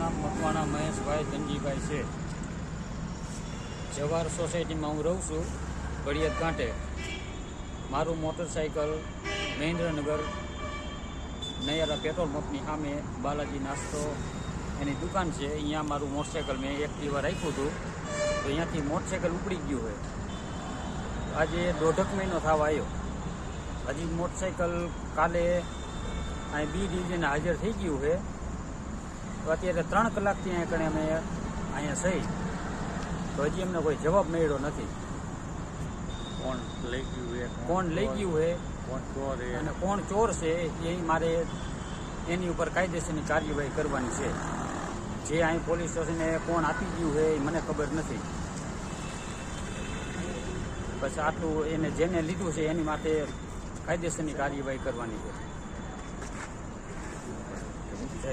નામ મકવાણા મહેશભાઈ ધનજીભાઈ છે. જવાહર સોસાયટીમાં હું રહું છું ઘડિયાદ કાંઠે. મારું મોટરસાઇકલ મહેન્દ્રનગર નૈયારા પેટ્રોલ પંપની સામે બાલાજી નાસ્તો એની દુકાન છે. અહીંયા મારું મોટરસાઇકલ મેં એક દિવસ રાખ્યું હતું. તો અહીંયાથી મોટરસાઇકલ ઉપડી ગયું હોય. આજે દોઢક મહિનો થવા આવ્યો. હજી મોટરસાઇકલ કાલે અહીં બી ડિવિઝન હાજર થઈ ગયું છે. તો અત્યારે ત્રણ કલાકથી અહીંયા કણે અમે અહીંયા સહી. તો હજી અમને કોઈ જવાબ મળ્યો નથી. કોણ લઈ ગયું હે કોણ લઈ ગયું છે? કોણ ચોર હે અને કોણ ચોર છે એ મારે એની ઉપર કાયદેસરની કાર્યવાહી કરવાની છે. જે અહીં પોલીસ સ્ટેશને કોણ આપી ગયું છે એ મને ખબર નથી. બસ આટલું એને જેને લીધું છે એની માટે કાયદેસરની કાર્યવાહી કરવાની છે. જય